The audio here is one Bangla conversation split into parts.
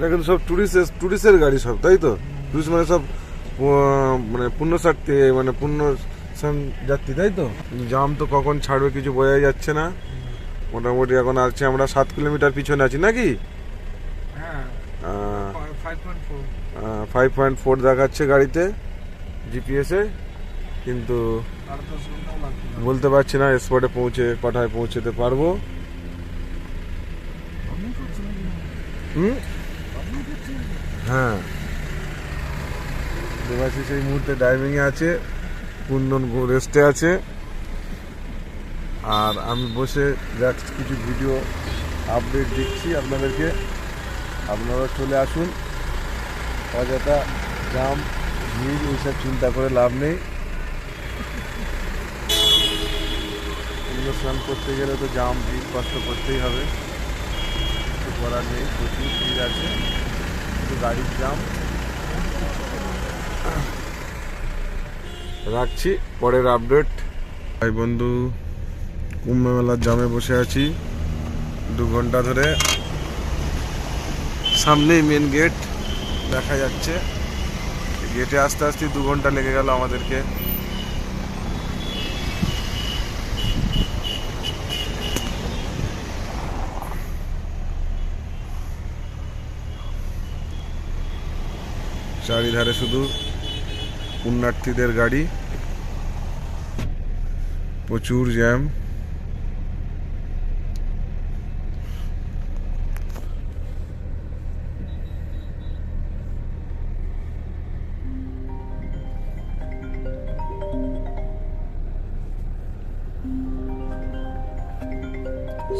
এটা কিন্তু সব টুরিস্ট টুরিস্টের গাড়ি সব তাই তো? টুরিস্ট মানে সব মানে পূর্ণ স্বার্থে মানে পূর্ণ যাত্রী তাই তো? জাম তো কখন ছাড়বে কিছু বোঝাই যাচ্ছে না। মোটামুটি এখন আছে আমরা সাত কিলোমিটার পিছনে আছি নাকি? ফাইভ পয়েন্ট ফোর দেখাচ্ছে গাড়িতে জিপিএসে কিন্তু। বলতে পারছি না স্পটে পৌঁছে কটায় পৌঁছতে পারব? হুম? হ্যাঁ। দেবাশিস এই মুহূর্তে ড্রাইভিং এ আছে, কুন্দন রেস্টে আছে। আর আমি বসে জাস্ট কিছু ভিডিও আপডেট দিচ্ছি আপনাদেরকে। আপনারা চলে আসুন। অযথা জাম ভিড় এইসব চিন্তা করে লাভ নেই। স্নান করতে গেলে তো জাম ভিড় কষ্ট করতেই হবে। কিছু করার নেই, প্রচুর ভিড় আছে। গাড়ির জাম রাখছি, পরের আপডেট ভাই বন্ধু, কুম্ভ মেলার জামে বসে আছি। দু ঘণ্টা ধরে সামনেই মেন গেট দেখা যাচ্ছে। গেটে আস্তে আস্তে দু ঘণ্টা লেগে গেল আমাদেরকে। চারিধারে শুধু পুণ্যার্থীদের গাড়ি প্রচুর জ্যাম।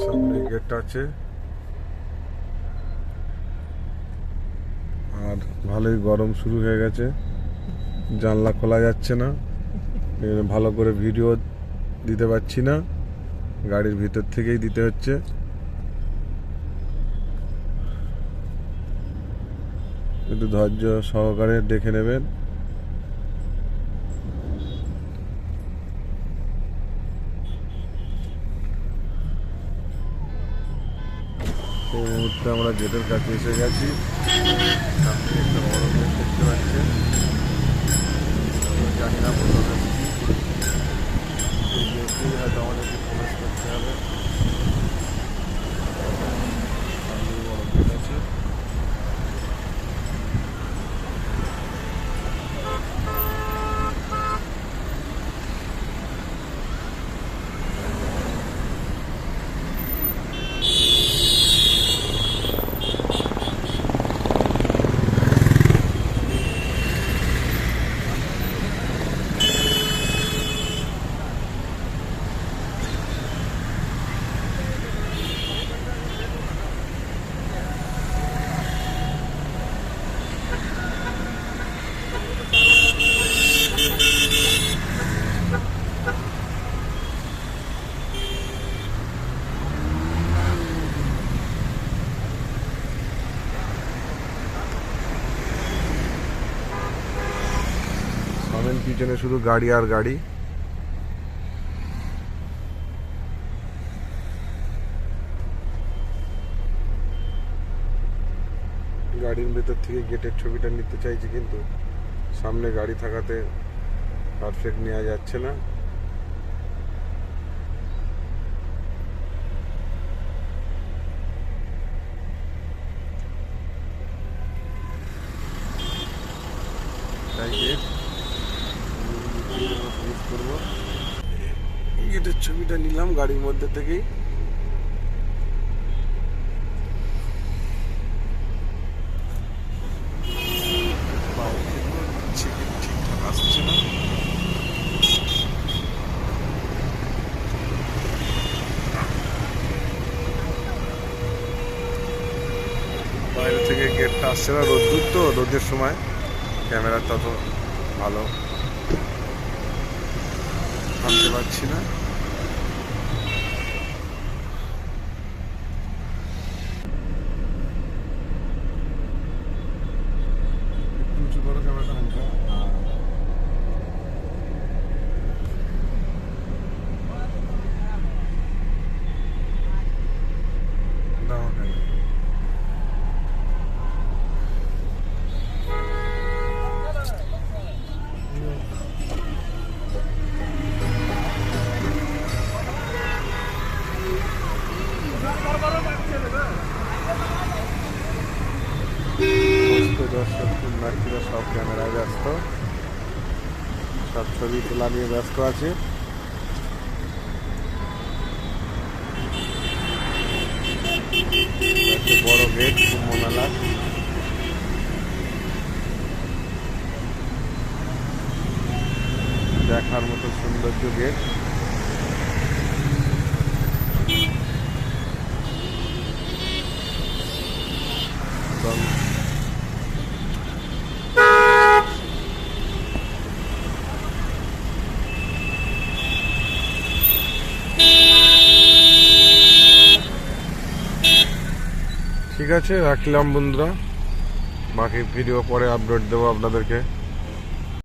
সামনে গেট আছে আর ভালোই গরম শুরু হয়ে গেছে। জানলা খোলা যাচ্ছে না। ভালো করে ভিডিও দিতে পারছি না। গাড়ির ভিতর থেকেই দিতে হচ্ছে। একটু ধৈর্য সহকারে দেখে নেবেন। মুহূর্তে আমরা গেটের কাছে এসে গেছি সামনে একটা বড় গেট দেখতে পাচ্ছেন আমরা জানি না বলতে এই গেটেই হয়তো আমাদেরকে প্রবেশ করতে হবে সামনে বড় গেট আছে সামনে পিছনে শুধু গাড়ি আর গাড়ি। গাড়ির ভেতর থেকে গেটের ছবিটা নিতে চাইছি কিন্তু সামনে গাড়ি থাকাতে পারফেক্ট নেওয়া যাচ্ছে না তাই গেট ইউজ করব গেটের ছবিটা নিলাম গাড়ির মধ্যে থেকেই। বাইরে থেকে গেটটা আসছে না রোদ্দুর তো, রোদের সময়। ক্যামেরা তত ভালো। আনতে পারছি না। শরণার্থীরা সব ক্যামেরায় ব্যস্ত। সব ছবি তোলা নিয়ে ব্যস্ত আছে। বড় গেট কুম্ভ মেলার দেখার মতো সৌন্দর্য গেট। এবং ঠিক আছে রাখলাম বন্ধুরা। বাকি ভিডিও পরে আপডেট দেবো আপনাদেরকে।